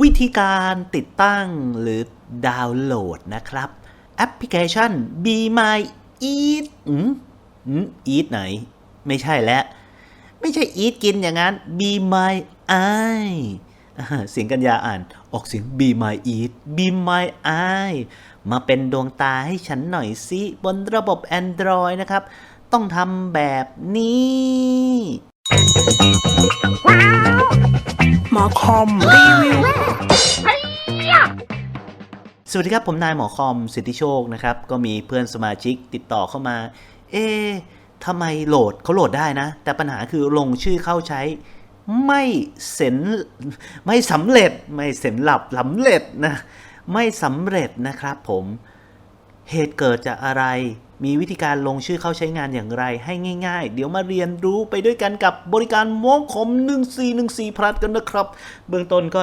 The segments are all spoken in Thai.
วิธีการติดตั้งหรือดาวน์โหลดนะครับ แอปพลิเคชัน Be My Eat อืมอืม Eat ไหน ไม่ใช่แล้วไม่ใช่ Eat กินอย่างนั้น Be My Eye เสียงกัญญาอ่าน ออกเสียง Be My Eat Be My Eye มาเป็นดวงตาให้ฉันหน่อยสิ บนระบบ Android นะครับ ต้องทำแบบนี้ หมอคอมรีวิว สวัสดีครับผมนายหมอคอมสิทธิโชคนะครับ ก็มีเพื่อนสมาชิกติดต่อเข้ามา เอ๊ะทำไมโหลดเขาโหลดได้นะ แต่ปัญหาคือลงชื่อเข้าใช้ไม่เสร็จไม่สำเร็จไม่เสร็จหลับสำเร็จนะ ไม่สำเร็จนะครับผม เหตุเกิดจากอะไร มีวิธีการลงชื่อเข้าใช้งานอย่างไรให้ง่ายๆ เดี๋ยวมาเรียนรู้ไปด้วยกันกับบริการมองคม1414พลัดกันนะครับ เบื้องต้นก็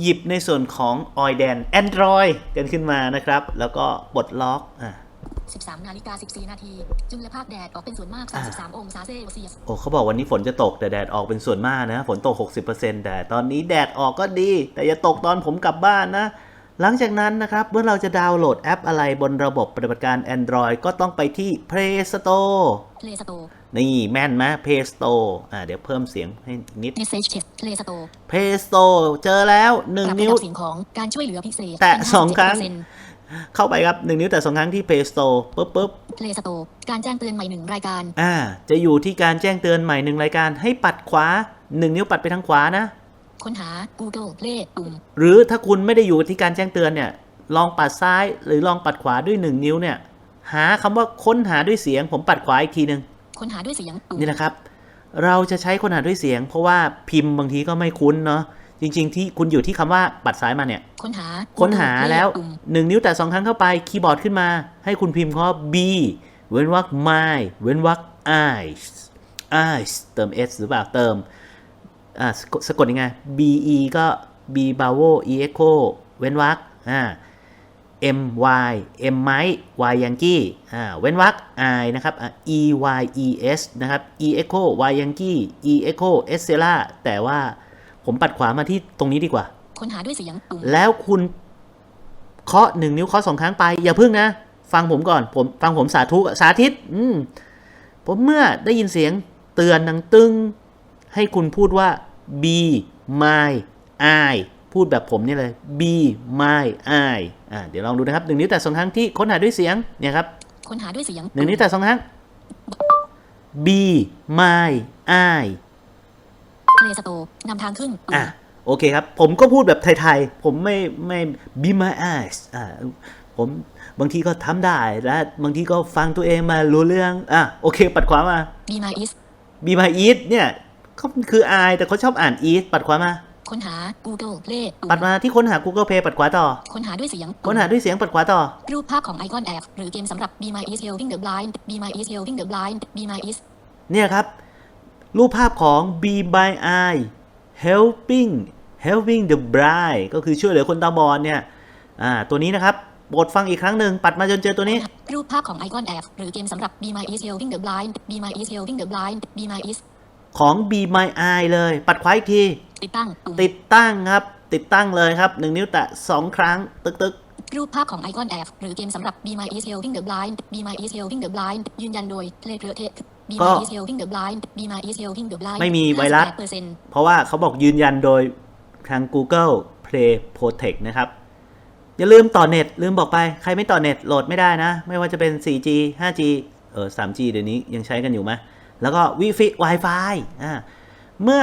หยิบในส่วนของ o i d a n Android กันขึ้นมานะครับ แล้วก็ปลดล็อกอะ13นาฬิกา14 นาทีจุลภาคแดดออกเป็นส่วนมาก 33 องศาเซลเซียส โอ้เขาบอกวันนี้ฝนจะตกแต่แดดออกเป็นส่วนมากนะ ฝนตก 60%แต่ตอนนี้แดดออกก็ดี แต่อย่าตกตอนผมกลับบ้านนะ หลังจากนั้นนะครับ เมื่อเราจะดาวน์โหลดแอปอะไรบนระบบปฏิบัติการ Android ก็ต้องไปที่ Play Store เพลสโตนี่แม่นไหม Play Store อ่าเดี๋ยวเพิ่มเสียงให้นิดเมสเซจเชสเพลสโต Play Store เจอแล้วปรับ1ระนิ้วดับเสียงของการช่วยเหลือพิเศษแตะเป็นสองครั้ง57%เข้าไปครับ 1 นิ้วแต่สองครั้งที่ Play Store ปุ๊บปุ๊บเพลสโตการแจ้งเตือนใหม่หนึ่งรายการ อ่า จะอยู่ที่การแจ้งเตือนใหม่หนึ่งรายการให้ปัดขวา 1 นิ้วปัดไปทางขวานะ ค้นหา Google Play ปุ่มหรือถ้าคุณไม่ได้อยู่ที่การแจ้งเตือนเนี่ย ลองปัดซ้ายหรือลองปัดขวาด้วย 1 นิ้วเนี่ย หาคำว่าค้นหาด้วยเสียง ผมปัดขวาอีกทีหนึ่งค้นหาด้วยเสียงปุ่มนี่นะครับ เราจะใช้ค้นหาด้วยเสียง เพราะว่าพิมพ์บางทีก็ไม่คุ้นเนาะจริง ๆ ที่คุณอยู่ที่คำว่าปัดซ้ายมาเนี่ย ค้นหาค้นหา Google Play แล้วปุ่ม1นิ้วแต่สองครั้งเข้าไปคีย์บอร์ดขึ้นมา ให้คุณพิมพ์คำว่า b เว้นวรรค my เว้นวรรค eyes eyes เติม s หรือเปล่าเติม อ่าสะกดสะกดยังไง b e ก็ b bravo e echo เว้นวรรคอ่า m y m ไม้ y yankee อ่าเว้นวรรค i นะครับอะ e y e s นะครับ e echo y yankee e echo s c e l a แต่ว่าผมปัดขวามาที่ตรงนี้ดีกว่า ค้นหาด้วยเสียงปุ่มแล้วคุณเคาะหนึ่งนิ้วเคาะสองครั้งไป อย่าพึ่งนะ ฟังผมก่อนผมฟังผมสาธุสาธิต อืมผมเมื่อได้ยินเสียงเตือนดังตึงให้คุณพูดว่า be my I พูดแบบผมนี่เลย be my I อ่าเดี๋ยวลองดูนะครับหนึ่งนิ้วแต่สองครั้งที่ค้นหาด้วยเสียงเนี่ยครับค้นหาด้วยเสียงหนึ่งนิ้วแต่สองครั้ง be my I เพลสโตนำทางขึ้นปุ่มอะโอเคครับ ผมก็พูดแบบไทยๆ ผมไม่ไม่ be my eyes อ่าผมบางทีก็ทำได้และบางทีก็ฟังตัวเองมารู้เรื่อง อะโอเค ปัดขวามา Be My Is be my eat เนี่ย เขาคือ I แต่เขาชอบอ่าน eat ปัดขวามาค้นหา Google Play ปุ่มปัดมาที่ค้นหา Google Play ปัดขวาต่อ ค้นหาด้วยเสียง ค้นหาด้วยเสียงปัดขวาต่อ รูปภาพของไอคอนแอปหรือเกมสำหรับ Be My Is Helping the Blind Be My Is Helping the Blind Be My Is เนี่ยครับ รูปภาพของ be my eye helping helping the blind ก็คือช่วยเหลือคนตาบอดเนี่ยอ่าตัวนี้นะครับโปรดฟังอีกครั้งหนึ่งปัดมาจนเจอตัวนี้ รูปภาพของไอคอนแอปหรือเกมสำหรับ Be My Is Helping the Blind Be My Is Helping the Blind Be My Is ของ be my eye เลย ปัดขวาอีกที ติดตั้งปุ่มติดตั้งครับ ติดตั้งเลยครับหนึ่งนิ้วแตะสองครั้ง ตึกตึกรูปภาพของไอคอนแอปหรือเกมสำหรับ Be My Is Helping the Blind Be My Is Helping the Blind ยืนยันโดย Play Protect Be ก็ My Is Helping the Blind Be My Is Helping the Blind ไม่มีไวรัส58%เพราะว่าเขาบอกยืนยันโดยทาง Google Play Protect นะครับ อย่าลืมต่อเน็ต ลืมบอกไป ใครไม่ต่อเน็ตโหลดไม่ได้นะ ไม่ว่าจะเป็น 4G 5G เออ 3G เดี๋ยวนี้ยังใช้กันอยู่ไหม แล้วก็ Wi-Fi Wi-Fi อ่าเมื่อ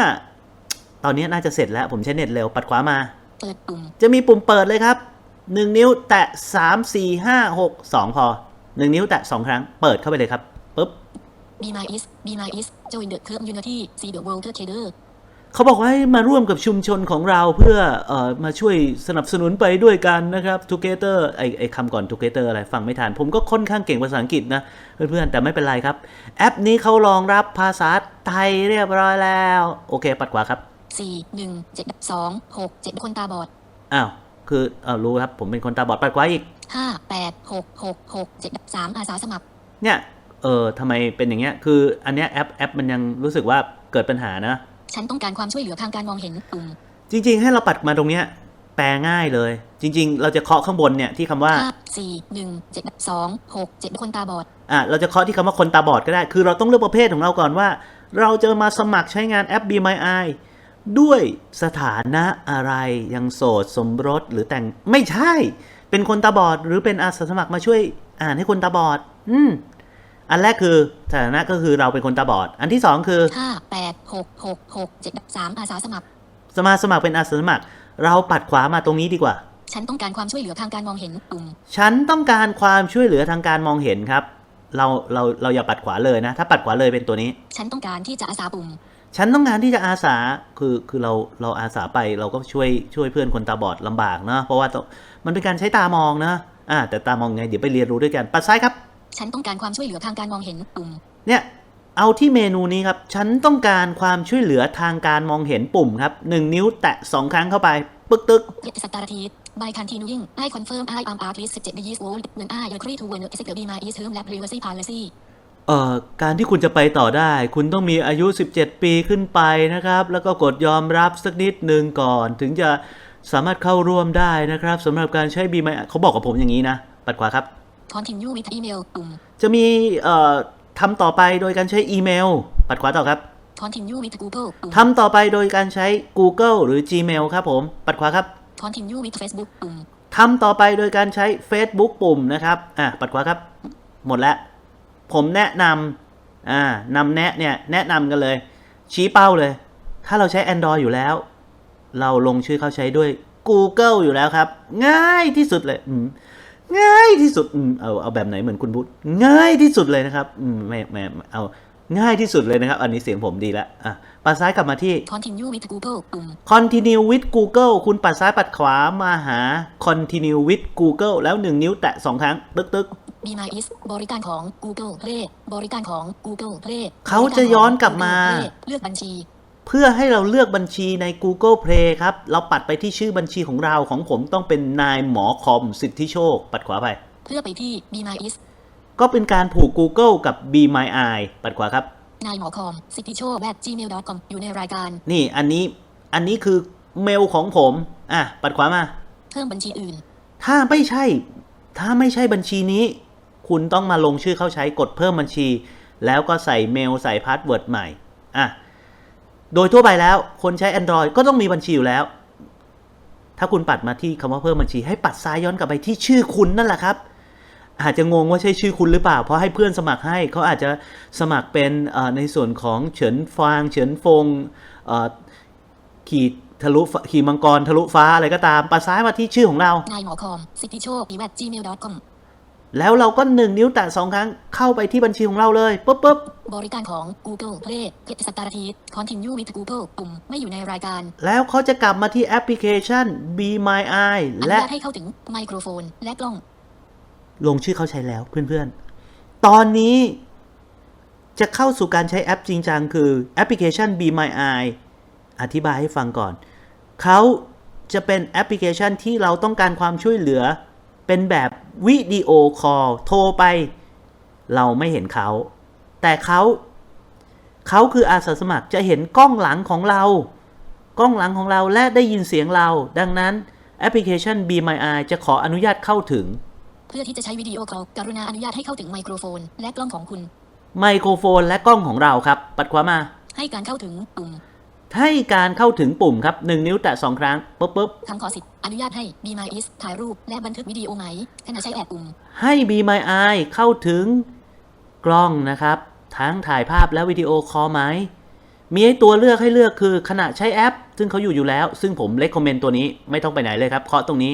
ตอนนี้น่าจะเสร็จแล้ว ผมใช้เน็ตเร็วปัดขวามาเปิดปุ่มจะมีปุ่มเปิดเลยครับ1นิ้วแตะ3 4 5 6 2พอ1นิ้วแตะ2ครั้งเปิดเข้าไปเลยครับปุ๊บ Be My Is Be My Is Join the Community See the World Together เขาบอกว่าให้มาร่วมกับชุมชนของเราเพื่อเอ่อมาช่วยสนับสนุนไปด้วยกันนะครับ Together ไอไอคำก่อน Together อะไรฟังไม่ทัน ผมก็ค่อนข้างเก่งภาษาอังกฤษนะ เพื่อนๆ แต่ไม่เป็นไรครับ แอปนี้เขารองรับภาษาไทยเรียบร้อยแล้ว โอเค ปัดขวาครับ 4 1 7 2 6 7 คนตาบอด อ้าวคือเออรู้ครับ ผมเป็นคนตาบอดปัดขวาอีก 5 8 6 6 6 7 3อาสาสมัคร เนี่ย เออทำไมเป็นอย่างเงี้ย คืออันเนี้ยแอปแอปมันยังรู้สึกว่าเกิดปัญหานะ ฉันต้องการความช่วยเหลือทางการมองเห็นปุ่มจริง ๆ ให้เราปัดมาตรงเนี้ยแปลง่ายเลย จริง ๆ เราจะเคาะข้างบนเนี่ยที่คำว่า ห้าสี่หนึ่งเจ็ดสองหกเจ็ดคนตาบอด อะเราจะเคาะที่คำว่าคนตาบอดก็ได้ คือเราต้องเลือกประเภทของเราก่อนว่า เราจะมาสมัครใช้งานแอป Be My Eye ด้วยสถานะอะไรยังโสดสมรสหรือแต่งไม่ใช่ เป็นคนตาบอดหรือเป็นอาสาสมัครมาช่วยอ่านให้คนตาบอด อืม อันแรกคือสถานะก็คือเราเป็นคนตาบอด อันที่สองคือห้าแปดหกหกหกเจ็ดสามอาสาสมัคร สมาสมัครเป็นอาสาสมัคร เราปัดขวามาตรงนี้ดีกว่า ฉันต้องการความช่วยเหลือทางการมองเห็นปุ่ม ฉันต้องการความช่วยเหลือทางการมองเห็นครับ เราเราเราอย่าปัดขวาเลยนะ ถ้าปัดขวาเลยเป็นตัวนี้ ฉันต้องการที่จะอาสาปุ่ม ฉันต้องการที่จะอาสา คือคือเราเราอาสาไปเราก็ช่วยช่วยเพื่อนคนตาบอดลำบากเนอะเพราะว่าต้องมันเป็นการใช้ตามองนะ อ่าแต่ตามองไงเดี๋ยวไปเรียนรู้ด้วยกัน ปัดซ้ายครับ ฉันต้องการความช่วยเหลือทางการมองเห็นปุ่ม เนี่ย เอาที่เมนูนี้ครับ ฉันต้องการความช่วยเหลือทางการมองเห็นปุ่มครับหนึ่งนิ้วแตะสองครั้งเข้าไป ปึ๊กตึก Get started by continuing I confirm I am at least 17 years old when I agree to when execute be my is term and privacy policy เอ่อการที่คุณจะไปต่อได้ คุณต้องมีอายุ 17 ปีขึ้นไปนะครับ แล้วก็กดยอมรับสักนิดหนึ่งก่อน ถึงจะสามารถเข้าร่วมได้นะครับสำหรับการใช้บีไมเขาบอกกับผมอย่างนี้นะ ปัดขวาครับ continue with email ปุ่มจะมีเอ่อทำต่อไปโดยการใช้อีเมล ปัดขวาต่อครับ continue with Google ปุ่มทำต่อไปโดยการใช้ Google หรือ Gmail ครับผม ปัดขวาครับ continue with Facebook ปุ่มทำต่อไปโดยการใช้ Facebook ปุ่มนะครับ อะ ปัดขวาครับ หมดแล้ว ผมแนะนำอ่านำแนะเนี่ย แนะนำกันเลย ชี้เป้าเลย ถ้าเราใช้ Android อยู่แล้ว เราลงชื่อเข้าใช้ด้วย Google อยู่แล้วครับ ง่ายที่สุดเลยอืม ง่ายที่สุดอืมเอาเอาแบบไหนเหมือนคุณพุทธง่ายที่สุดเลยนะครับอืมไม่ไม่ไม่เอาง่ายที่สุดเลยนะครับ อันนี้เสียงผมดีแล้วอะปัดซ้ายกลับมาที่ continue with Google ปุ่ม continue with Google คุณปัดซ้ายปัดขวามาหา continue with Google แล้ว1นิ้วแตะ2ครั้ง ตึกตึก Be My is บริการของ Google Play บริการของ Google Play เขาจะย้อนกลับมา Google Play เลือกบัญชี เพื่อให้เราเลือกบัญชีใน Google Play ครับ เราปัดไปที่ชื่อบัญชีของเราของผมต้องเป็นนายหมอคอมสิทธิโชค ปัดขวาไป เพื่อไปที่ Be My is ก็เป็นการผูก Google กับ Be My Eye ปัดขวาครับ นายหมอคอมสิทธิโชค at gmail.com อยู่ในรายการ นี่อันนี้อันนี้คือเมลของผม อะ ปัดขวามา เพิ่มบัญชีอื่น ถ้าไม่ใช่ ถ้าไม่ใช่บัญชีนี้ คุณต้องมาลงชื่อเข้าใช้กดเพิ่มบัญชี แล้วก็ใส่เมลใส่พาสเวิร์ดใหม่ อะ โดยทั่วไปแล้ว คนใช้ Android ก็ต้องมีบัญชีอยู่แล้ว ถ้าคุณปัดมาที่คำว่าเพิ่มบัญชี ให้ปัดซ้ายย้อนกลับไปที่ชื่อคุณนั่นแหละครับอาจจะงงว่าใช่ชื่อคุณหรือเปล่า เพราะให้เพื่อนสมัครให้เขาอาจจะสมัครเป็นในส่วนของเฉินฟางเฉินฟงขีดทะลุขี่มังกรทะลุฟ้าอะไรก็ตามปัดซ้ายมาที่ชื่อของเรานายหมอคอมสิทธิโชค at gmail.com แล้วเราก็หนึ่งนิ้วแตะสองครั้งเข้าไปที่บัญชีของเราเลยปุ๊บปุ๊บบริการของ Google Play Get started continue with Google ปุ่มไม่อยู่ในรายการ แล้วเขาจะกลับมาที่แอปพลิเคชัน Be My Eye อนุและญาตให้เข้าถึงไมโครโฟนและกล้อง ลงชื่อเขาใช้แล้วเพื่อนๆ ตอนนี้จะเข้าสู่การใช้แอปจริงจังคือแอปพลิเคชัน Be My Eye อธิบายให้ฟังก่อน เขาจะเป็นแอปพลิเคชันที่เราต้องการความช่วยเหลือ เป็นแบบ วิดีโอคอลโทรไป เราไม่เห็นเขา แต่เขาเขาคืออาสาสมัครจะเห็นกล้องหลังของเรา กล้องหลังของเราและได้ยินเสียงเรา ดังนั้นแอปพลิเคชัน Be My Eye จะขออนุญาตเข้าถึง เพื่อที่จะใช้วิดีโอคอลกรุณาอนุญาตให้เข้าถึงไมโครโฟน และกล้องของคุณ ไมโครโฟนและกล้องของเราครับ ปัดขวามา ให้การเข้าถึงปุ่ม ให้การเข้าถึงปุ่มครับ 1 นิ้วแตะ 2 ครั้งปุ๊บปุ๊บคำขอสิทธิ์อนุญาตให้ Be My is ถ่ายรูปและบันทึกวิดีโอไหมขณะใช้แอปปุ่ม ให้ Be My Eye เข้าถึงกล้องนะครับ ทั้งถ่ายภาพและวิดีโอคอลไหม มีให้ตัวเลือกให้เลือกคือขณะใช้แอป ซึ่งเขาอยู่อยู่แล้ว ซึ่งผมเล c คอมเมนต์ตัวนี้ไม่ต้องไปไหนเลยครับเคาะตรงนี้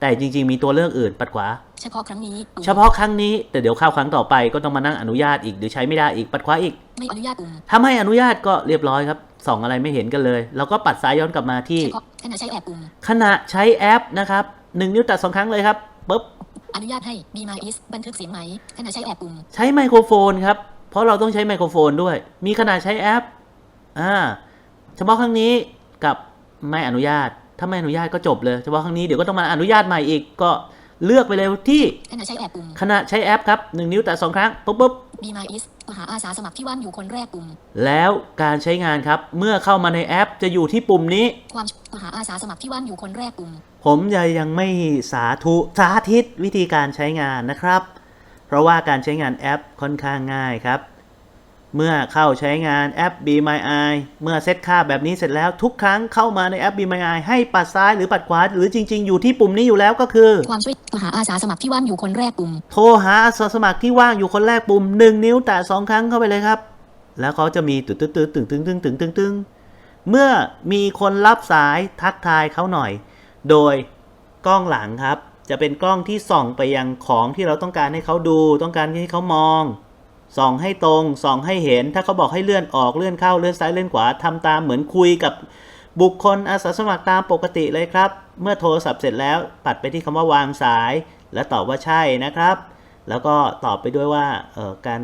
แต่จริง ๆ มีตัวเลือกอื่นปัดขวา เฉพาะครั้งนี้ปุ่มเฉพาะครั้งนี้แต่เดี๋ยวเข้าครั้งต่อไปก็ต้องมานั่งอนุญาตอีกหรือใช้ไม่ได้อีกปัดขวาอีกไม่อนุญาตปุ่มถ้าไม่อนุญาตก็เรียบร้อยครับส่องอะไรไม่เห็นกันเลยเราก็ปัดซ้ายย้อนกลับมาที่เฉพาะขณะใช้แอปปุ่มขณะใช้แอปนะครับหนึ่งนิ้วแตะสองครั้งเลยครับปุ๊บอนุญาตให้ Be My is บันทึกเสียงไหมขณะใช้แอปปุ่มใช้ไมโครโฟนครับ เพราะเราต้องใช้ไมโครโฟนด้วย มีขนาดใช้แอปอ่าเฉพาะครั้งนี้กับไม่อนุญาต ถ้าไม่อนุญาตก็จบเลยเฉพาะครั้งนี้เดี๋ยวก็ต้องมาอนุญาตใหม่อีกก็ เลือกไปเลยที่ขณะใช้แอปปุ่มขณะใช้แอปครับหนึ่งนิ้วแตะสองครั้งปุ๊บปุ๊บ Be My Is หาอาสาสมัครที่ว่างอยู่คนแรกปุ่ม แล้วการใช้งานครับ เมื่อเข้ามาในแอปจะอยู่ที่ปุ่มนี้ ความหาอาสาสมัครที่ว่างอยู่คนแรกปุ่ม ผมยังยังไม่สาธุสาธิตวิธีการใช้งานนะครับ เพราะว่าการใช้งานแอปค่อนข้างง่ายครับ เมื่อเข้าใช้งานแอป Be My Eye เมื่อเซตค่าแบบนี้เสร็จแล้วทุกครั้งเข้ามาในแอป Be My Eye ให้ปัดซ้ายหรือปัดขวา หรือจริง ๆ อยู่ที่ปุ่มนี้อยู่แล้วก็คือ ความช่วยหาอาสาสมัครที่ว่างอยู่คนแรกปุ่ม โทรหาอาสาสมัครที่ว่างอยู่คนแรกปุ่ม 1 นิ้วแตะสองครั้งเข้าไปเลยครับ แล้วเขาจะมีตึ๊ดตึ๊ดตึ๊ดตึงตึงตึงตึงตึงตึงเมื่อมีคนรับสายทักทายเขาหน่อย โดยกล้องหลังครับ จะเป็นกล้องที่ส่องไปยังของที่เราต้องการให้เขาดู ต้องการให้เขามอง ส่องให้ตรง ส่องให้เห็น ถ้าเขาบอกให้เลื่อนออก เลื่อนเข้า เลื่อนซ้าย เลื่อนขวาทำตามเหมือนคุยกับบุคคลอาสาสมัครตามปกติเลยครับ เมื่อโทรศัพท์เสร็จแล้ว ปัดไปที่คำว่าวางสาย และตอบว่าใช่นะครับ แล้วก็ตอบไปด้วยว่าเออการ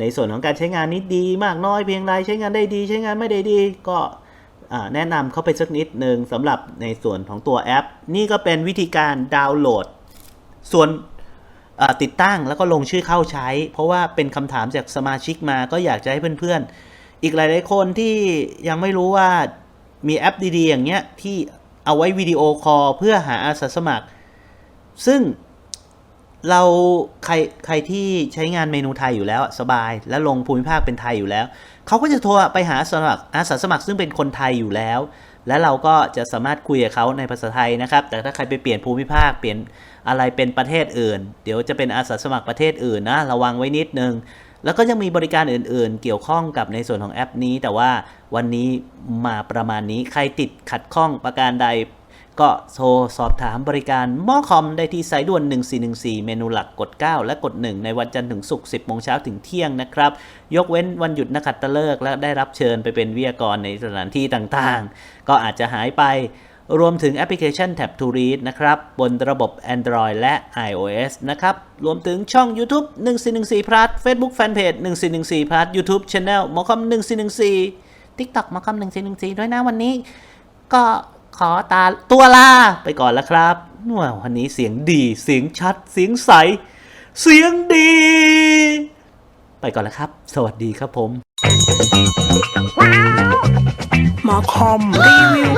ในส่วนของการใช้งานนี้ดีมากน้อยเพียงไรใช้งานได้ดี ใช้งานไม่ได้ดีก็แนะนำเข้าไปสักนิดหนึ่งสำหรับในส่วนของตัวแอป นี่ก็เป็นวิธีการดาวน์โหลด ส่วน ติดตั้งแล้วก็ลงชื่อเข้าใช้ เพราะว่าเป็นคำถามจากสมาชิกมาก็อยากจะให้เพื่อนๆ อีกหลายๆคนที่ยังไม่รู้ว่ามีแอปดีๆ อย่างเงี้ยที่เอาไว้วิดีโอคอลเพื่อหาอาสาสมัคร ซึ่งเราใครใครที่ใช้งานเมนูไทยอยู่แล้วสบาย และลงภูมิภาคเป็นไทยอยู่แล้ว เขาก็จะโทรไปหาสมัครอาสาสมัครซึ่งเป็นคนไทยอยู่แล้ว และเราก็จะสามารถคุยกับเขาในภาษาไทยนะครับ แต่ถ้าใครไปเปลี่ยนภูมิภาคเปลี่ยนอะไรเป็นประเทศอื่น เดี๋ยวจะเป็นอาสาสมัครประเทศอื่นนะระวังไว้นิดนึง แล้วก็ยังมีบริการอื่นๆ เกี่ยวข้องกับในส่วนของแอปนี้ แต่ว่าวันนี้มาประมาณนี้ใครติดขัดข้องประการใด ก็โทรสอบถามบริการหม้อคอมได้ที่สายด่วน 1414 เมนูหลักกด 9 และกด 1 ในวันจันทร์ถึงศุกร์10โมงเช้าถึงเที่ยงนะครับ ยกเว้นวันหยุดนักขัตฤกษ์และได้รับเชิญไปเป็นวิทยากรในสถานที่ต่างๆ ก็อาจจะหายไปรวมถึงแอปพลิเคชัน Tab to Read นะครับ บนระบบ Android และ iOS นะครับ รวมถึงช่อง YouTube 1414 plus Facebook Fanpage 1414 plus YouTube Channel มอคอม1414 TikTok มอคอม1414 ด้วยนะวันนี้ ก็ ขอตาตัวลาไปก่อนแล้วครับว้าววันนี้เสียงดีเสียงชัด เสียงใส เสียงดี ไปก่อนแล้วครับ สวัสดีครับผม หมอคอมรีวิว